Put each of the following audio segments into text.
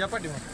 Ya, Pak, di?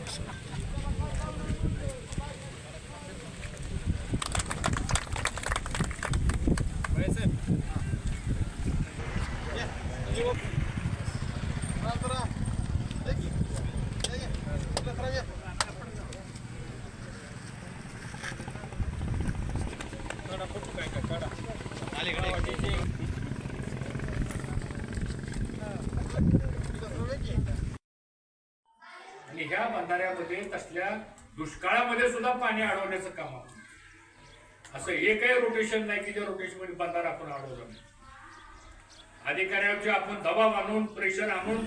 आणि ह्या बंधाऱ्यामध्ये तसल्या दुष्काळामध्ये सुद्धा पाणी अडवण्याचं काम आपण असं एकही रोटेशन नाही की ज्या रोटेशनमध्ये बंधारा आपण अडवला नाही. अधिकाऱ्यांचे आपण दबाव आणून प्रेशर आणून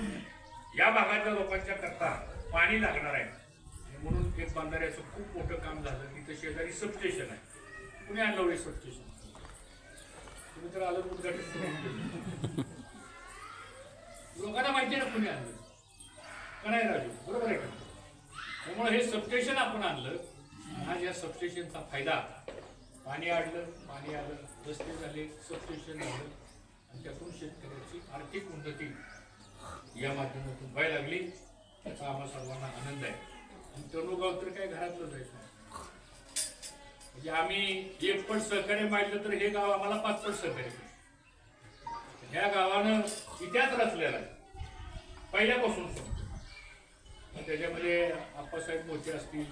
या भागातल्या लोकांच्या करता पाणी लागणार आहे. म्हणून एक बंधाऱ्याचं खूप मोठं काम झालं. तिथं शेजारी सबस्टेशन आहे. कुणी आणलं हे सबस्टेशन तुम्ही तर आलं उद्घाटन लोकांना माहिती आहे ना कुणी आणलं? का नाही राजू बरोबर आहे का? त्यामुळे हे सबस्टेशन आपण आणलं. आज या सबस्टेशनचा फायदा. पाणी आडलं पाणी आलं रस्ते झाले सबस्टेशन झालं. आणि त्यातून शेतकऱ्याची आर्थिक उन्नती या माध्यमातून व्हायला लागली. त्याचा आम्हा सर्वांना आनंद आहे. आणि तरुगाव तर काय घरातलं जायचं? म्हणजे आम्ही एक पट सहकार्य मांडलं तर हे गाव आम्हाला पाच पट सहकार्य ह्या गावानं इतिहास रचलेला आहे. पहिल्यापासून त्याच्यामध्ये आप्पासाहेब मोठे असतील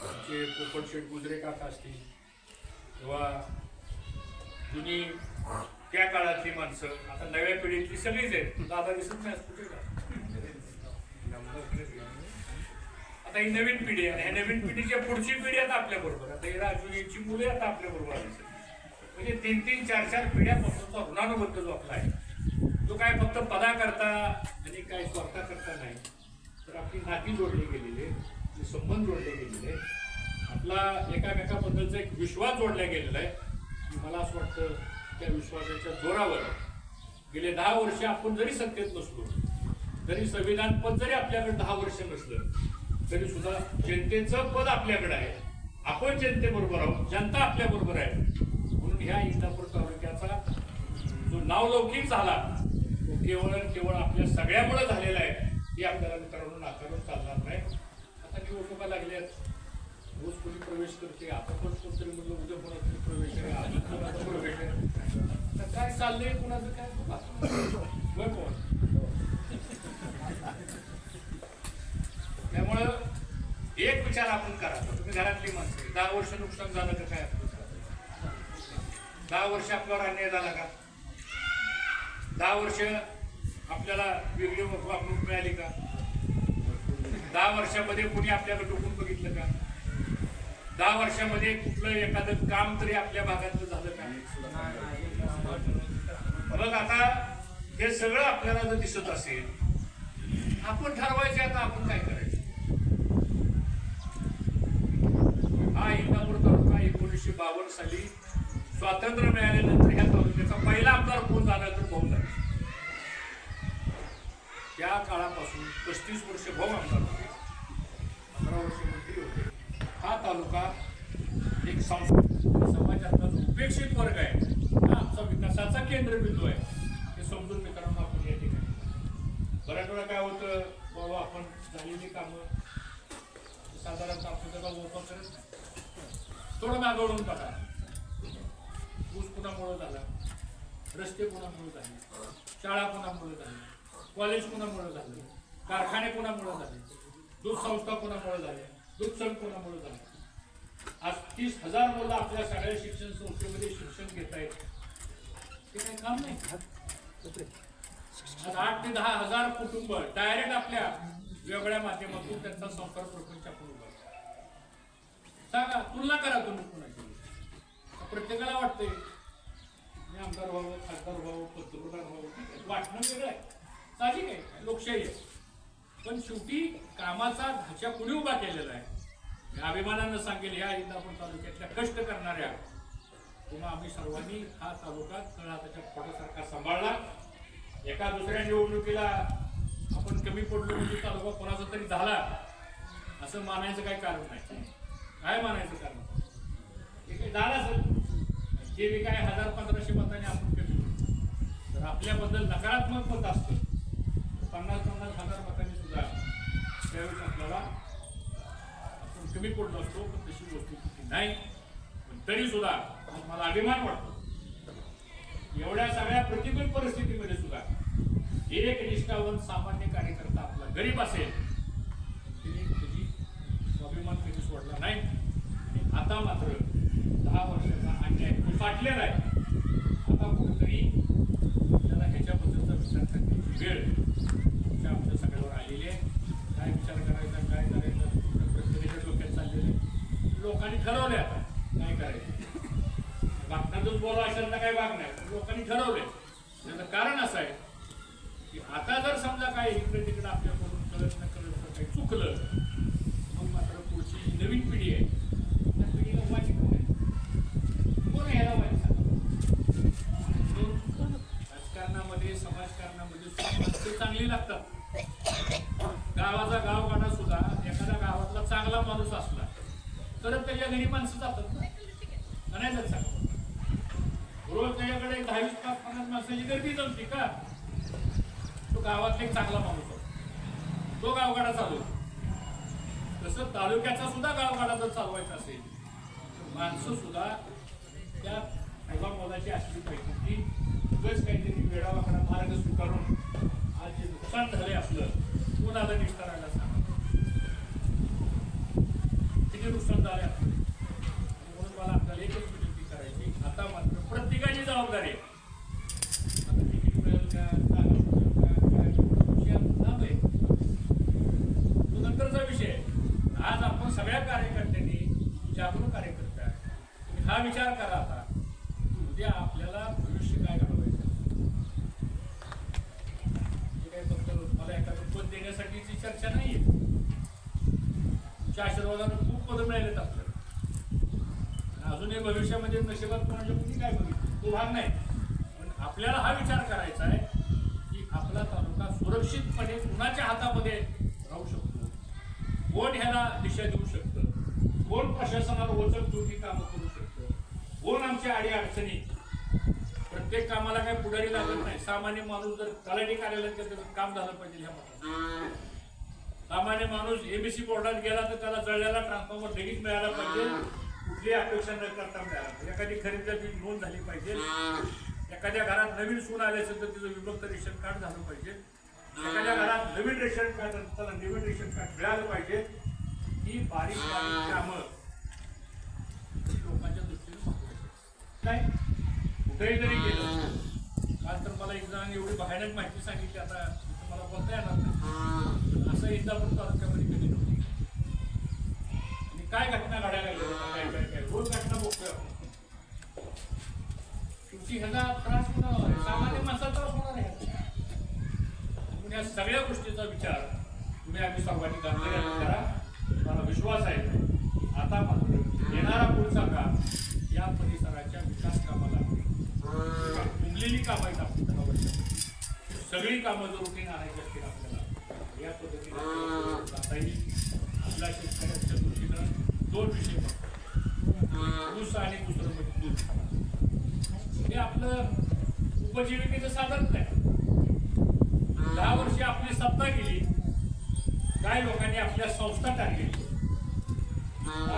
आमचे पोपट शेठ गुजरे काका असतील किंवा जुनी त्या काळातली माणसं आता नव्या पिढीतली सगळीच आहेत. दादा दिसत नाही असतो कुठे का आता ही नवीन पिढी आहे. ह्या नवीन पिढीच्या पुढची पिढी आता आपल्या बरोबर आता ही राजू मुले आता आपल्या बरोबर म्हणजे तीन तीन चार चार पिढ्यापासूनचा ऋणानुबद्ध जो आपला आहे तो काय फक्त पदा करता आणि काय स्वतः करता नाही. तर आपली नाती जोडली गेलेली आहे आपले संबंध जोडले गेलेले आहे आपला एकामेकाबद्दलचा एक विश्वास जोडला गेलेला आहे. मला असं वाटतं त्या विश्वासाच्या जोरावर गेले दहा वर्ष आपण जरी सत्तेत नसलो तरी संविधान पद जरी आपल्याकडे दहा वर्ष नसलं तरी सुद्धा जनतेचं पद आपल्याकडे आहे. आपण जनतेबरोबर आहोत जनता आपल्याबरोबर आहे. म्हणून ह्या इंदापूर तालुक्याचा जो नावलौकिक झाला तो केवळ केवळ आपल्या सगळ्यामुळे झालेला आहे. ती आपल्याला मित्रांनो नाकारून चालणार नाही. आता निवडणुका लागल्यात रोज कोणी प्रवेश करते आता पण कोणतरी म्हणलं उद्या कोणातरी प्रवेश आहे आज कोणाचा प्रवेश आहे. आता काय चाललंय कोणाचं काय कोण? त्यामुळं एक विचार आपण करा. तुम्ही घरातली माणसं दहा वर्ष नुकसान झालं का काय? दहा वर्ष आपल्यावर अन्याय झाला का? दहा वर्ष आपल्याला वेगळी वागणूक मिळाली का? दहा वर्षामध्ये कोणी आपल्याला डोकून बघितलं का? दहा वर्षामध्ये कुठलं एखादं काम तरी आपल्या भागातलं झालं का? मग आता हे सगळं आपल्याला जर दिसत असेल आपण ठरवायचे आता आपण काय करायचं? हा इंदापूर तालुका एकोणीसशे बावन्न साली स्वातंत्र्य मिळाल्यानंतर ह्या तालुक्याचा पहिला आमदार कोण झाला? तर भाऊ झाला त्या काळापासून पस्तीस वर्ष भाऊ आमदार होते. पंधरा वर्ष मंत्री होते. हा तालुका एक सांस्कृतिक समाजातला उपेक्षित वर्ग आहे. हा आमचा विकासाचा केंद्रबिंदू आहे. हे समजून मित्रांनो आपण या ठिकाणी. बऱ्याच वेळा काय होतं बाबा आपण झालेली कामं साधारणतः आपण त्याचा ओपन करत नाही. थोडं मागवून टाका. ऊस कुणामुळं झाला? रस्ते कुणामुळे झाले? शाळा कुणामुळे झाली? कॉलेज कुणामुळे झाले? कारखाने कुणामुळं झाले? दूध संस्था कुणामुळं झाल्या दूध संघ कुणामुळे झाले? आज तीस हजार मुलं आपल्या सगळ्या शिक्षण संस्थेमध्ये शिक्षण घेत आहेत ते काही काम नाही. आज आठ ते दहा हजार कुटुंब डायरेक्ट आपल्या वेगळ्या माध्यमातून त्यांचा संसार प्रपंच आपण सांगा तुलना करा तुम्ही कुणाची. प्रत्येकाला वाटतंय मी आमदार व्हावं खासदार व्हावं पंतप्रधान व्हावं. ठीक आहे वाटणं वेगळं आहे. साहजिक आहे लोकशाही आहे. पण शेवटी कामाचा ढाचा कुणी उभा केलेला आहे? मी अभिमानानं सांगेल या इंदापूर तालुक्यातल्या कष्ट करणाऱ्या. किंवा आम्ही सर्वांनी हा तालुका तळहाताच्या फोटोसारखा सांभाळला. एका दुसऱ्या निवडणुकीला आपण कमी पडलो म्हणजे तालुका कोणाचा तरी झाला. असं मानायचं काही कारण नाही. काय मानायचं कारण? हे काही झालं असेल. जे बी काय हजार पंधराशे मताने आपण कमी तर आपल्याबद्दल नकारात्मक मत असतं. पन्नास पन्नास हजार मतांनी सुद्धा त्यावेळेस आपल्याला आपण कमी पडलो असतो पण तशी वस्तुस्थिती नाही. पण तरी सुद्धा मला अभिमान वाटतो. एवढ्या सगळ्या प्रतिकूल परिस्थितीमध्ये सुद्धा एक निष्ठावन सामान्य कार्यकर्ता आपला गरीब असेल तिने त्याची स्वाभिमान कधी सोडला नाही. आणि आता मात्र दहा वर्षाचा अन्याय तो साठलेला आहे. आता कुठेतरी त्याला ह्याच्याबद्दलचा विचार करण्याची वेळ आमच्या आमच्या सगळ्यावर आलेली आहे काय विचार करायचा काय करायचं प्रत्येकाच्या डोक्यात चाललेलं आहे लोकांनी ठरवले आता. काय करायचं? वागण्यातच बोला असेल तर काही वागणार पण लोकांनी ठरवले त्याचं कारण असं आहे की आता जर समजा काय इकडे तिकडे आपल्याकडून कळत न कळत काही चुकलं मग मात्र पुढची नवीन पिढी आहे त्या पिढीला वाईट कोण आहे? कोण वाईट राजकारणामध्ये समाजकारणामध्ये चांगली लागतात. गावाचा गावगाडा सुद्धा एखाद्या गावातला चांगला माणूस असला तर त्याच्या घरी माणसं जातात ना. नाही जात सांगा. रोज त्याच्याकडे दहा वीस पाच पन्नास माणसाची गर्दी जमते का? तो गावातला एक चांगला माणूस तो गावगाडा चालू तसं तालुक्याचा सुद्धा गावगाडा जर चालवायचा असेल तर माणसं सुद्धा त्या मोलाची असली पाहिजे की उगाच काहीतरी वेळावाकडा मार्ग स्वीकारून आज जे नुकसान झाले आपलं कोणाला निष्ठारायला सांगा किती नुकसान झालं. म्हणून मला आपल्याला एकच विनंती करायची आता मात्र प्रत्येकाची जबाबदारी आहे आता तिकीट मिळेल का जागा मिळेल का काय विषय लांब आहे तो नंतरचा विषय आहे. आज आपण सगळ्या कार्यकर्त्यांनी जागरूक कार्यकर्ते आहे. तुम्ही हा विचार करा आता की उद्या आपल्याला भविष्य काय घडवायचं हे काय फक्त मला एखादं पद देण्यासाठीची चर्चा नाहीये च्या आशीर्वादानं खूप पदं मिळालेत आपल्याला. अजूनही भविष्यामध्ये नशिबात कोणाच्या कुणी काय बघितलं. तो भाग नाही. पण आपल्याला हा विचार करायचा आहे की आपला तालुका सुरक्षितपणे कुणाच्या हातामध्ये राहू शकतो? कोण ह्याला दिशा देऊ शकतं? कोण प्रशासनाला वचक चुकी कामं करू शकतं? कोण आमच्या आडी अडचणी? प्रत्येक कामाला काही पुढारी लागत नाही. सामान्य माणूस जर तलाठी कार्यालयात तर काम झालं पाहिजे ह्या मतात सामान्य माणूस एबीसी बोर्डात गेला तर त्याला जळलेला ट्रान्सफॉर्मर लगेच मिळाला पाहिजे. कुठली अपेक्षा न करता मिळाला एखादी खरेदीची नोंद झाली पाहिजे. एखाद्या घरात नवीन सून आले असेल तर तिचं विभक्त रेशन कार्ड झालं पाहिजे. एखाद्या घरात नवीन रेशन कार्ड त्याला नवीन रेशन कार्ड मिळालं पाहिजे. ही बारीक बारीक कामं लोकांच्या दृष्टीने. काय कुठेही जरी गेलं. काल तर मला एक जणांनी एवढी भयानक माहिती सांगितली. आता मला बोलता येणार नाही इंदापूर तालुक्यामध्ये कधी नव्हती. आणि काय घटना घडायला काय काय काय? रोज घटना बघतोय आपण ह्याचा त्रास होणार सामान्य माणसाचा त्रास होणार आहे. म्हणून या सगळ्या गोष्टीचा विचार तुम्ही आम्ही सर्वांनी गांभीर्याने करा. मला विश्वास आहे. आता येणारा पुढचा काळ या परिसराच्या विकास कामाला. उमलेली कामं आहेत आपण सगळी कामं जर रुटीन आणायची असतील आपल्याला. या पद्धतीने शेतकऱ्यांच्या दृष्टीनं दोन विषय. ऊस आणि दुसरं म्हणजे दूध. हे आपलं उपजीविकेचं साधन नाही. दहा वर्षे आपली सत्ता गेली. काय लोकांनी आपल्या संस्था टार्गेट केली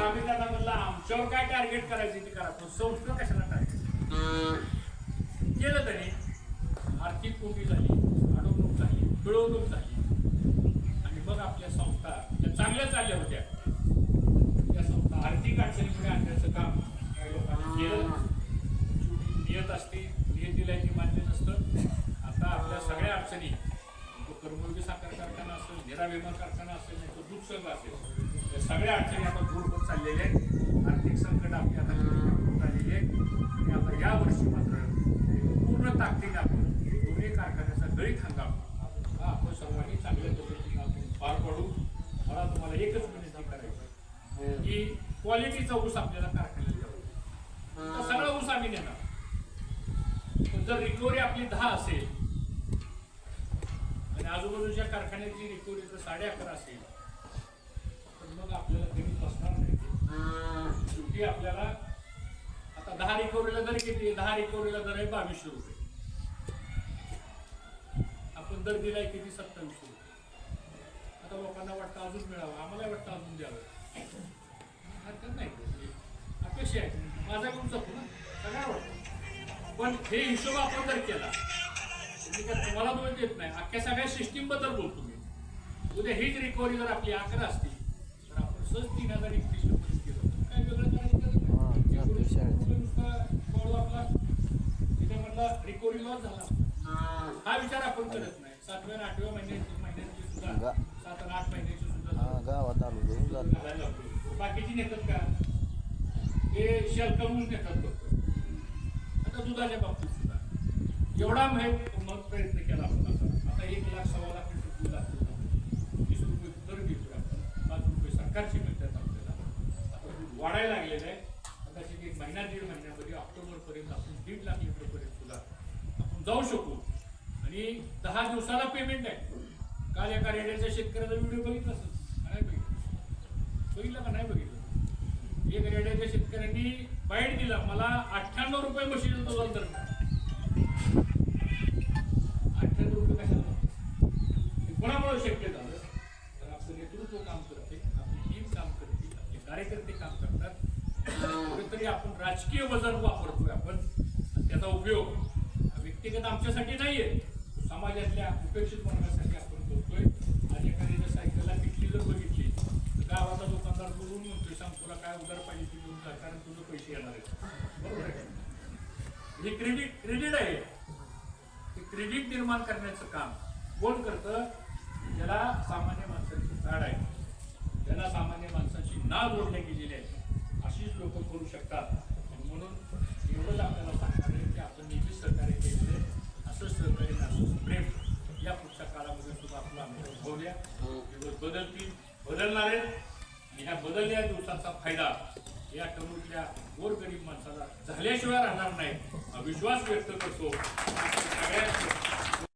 आम्ही त्यांना म्हणलं आमच्यावर काय टार्गेट करायचं ते करा. पण संस्था कशाला टार्गेट केलं त्याने आर्थिक कोंडी झाली अडवणूक झाली पिळवणूक झाली आणि मग आपल्या संस्था ज्या चांगल्या चालल्या होत्या. त्या संस्था आर्थिक अडचणीमुळे आणण्याचं काम लोकांनी केलं नियत असते नियत दिल्याची मान्य नसतं. आता आपल्या सगळ्या अडचणी तो करमुर्गी साखर कारखाना असेल निरा विमा कारखाना असेल नाही तो दूध संघ असेल त्या सगळ्या अडचणी आता दूर होत चाललेल्या आहेत. आर्थिक संकट आपली आता होत आलेली आहे. आणि आता या वर्षी मात्र पूर्ण ताकदीने आपण दोन्ही कारखान्याचा गळीत हंगाम हा आपण सर्वांनी चांगल्या पद्धतीने आपण पार पाडू तुम्हाला एकच विनंती करायची. की क्वालिटीचा ऊस आपल्याला कारखान्यात द्यावा. सगळा ऊस आम्ही देणार. पण जर रिकव्हरी आपली दहा असेल आणि आजूबाजूच्या कारखान्याची रिकव्हरी जर साडे अकरा असेल तर मग आपल्याला कमी बसणार नाही. शेवटी आपल्याला आता दहा रिकव्हरीला दर किती? दहा रिकव्हरीला दर आहे बावीसशे रुपये. आपण दर दिलाय किती? सत्तावीसशे रुपये. आता लोकांना वाटतं अजून मिळावं. आम्हाला वाटतं अजून द्यावं. हरकत नाही. अपेक्षा आहे. माझ्याकडून जपू ना. सगळ्या वाटतं. पण हे हिशोब आपण जर केला मी काय तुम्हाला दोष देत नाही. अख्ख्या सगळ्या सिस्टीमबद्दल बोलतो मी. उद्या हीच रिकव्हरी जर आपली अकरा असती तर आपण सहज तीन हजार एकतीस रुपये केलं. काय वेगळं करायची. हा, आपला म्हटलं रिकव्हरी लॉस झाला. हा. विचार आपण करत नाही. सातव्या आणि आठव्या महिन्याची महिन्याची सुद्धा गा- सात आणि आठ महिन्याची सुद्धा हा गावात आलो घेऊन जातो. बाकीची नेतात का? ते शेल करून नेतात फक्त. आता दुधाच्या बाबतीत सुद्धा. एवढा माहीत मग प्रयत्न केला आपण आता आता एक लाख सव्वा लाख लिटर दूध असतो वीस रुपये दर घेतोय आपण. पाच रुपये सरकारचे मिळतात आपल्याला. आता दूध वाढायला लागलेलं आहे. कदाचित एक महिना दीड महिन्यामध्ये ऑक्टोबरपर्यंत आपण दीड लाख लिटरपर्यंत सुद्धा आपण जाऊ शकू. आणि दहा दिवसाला पेमेंट आहे. काल एका रेड्याच्या शेतकऱ्याचा व्हिडिओ बघितला असेल नाही बघितलं. बघितलं का नाही बघितलं? एक रेड्याच्या शेतकऱ्यांनी बाईट दिला. मला अठ्ठ्याण्णव रुपये मशीन तो दर अठ्ठ्याण्णव रुपये कशाला? कोणामुळे शक्य झालं? तर आपलं नेतृत्व काम करते आपली टीम काम करते आपले कार्यकर्ते काम करतात. कुठेतरी आपण राजकीय वजन वापरतोय आपण. त्याचा उपयोग व्यक्तिगत आमच्यासाठी नाहीये. समाजातल्या उपेक्षित वर्गासाठी आपण करतोय आज एखाद्याच्या सायकलला किटली जर बघितली तर गावाचा दुकानदार बोलून म्हणतोय सांग तुला काय उधार पाहिजे ती घेऊन जा कारण तुझं पैसे येणार आहेत. बरोबर आहे हे क्रेडिट क्रेडिट आहे. ते क्रेडिट निर्माण करण्याचं काम. कोण करतं? ज्याला सामान्य माणसाची झाड आहे. ज्याला सामान्य माणसाची ना जोडल्या गेलेली आहे. अशीच लोक करू शकतात. म्हणून एवढंच आपल्याला सांगणार आहे की आपण नेहमीच सहकार्य केलेलं आहे. असं सहकार्य आणि प्रेम या पुढच्या काळामध्ये सुद्धा आपला अनुभव अनुभवल्या दिवस बदलतील. बदलणार आहेत. ह्या बदलल्या दिवसाचा फायदा या तरुणच्या गोरगरीब माणसाला झाल्याशिवाय राहणार नाही. हा विश्वास व्यक्त करतो. सगळ्या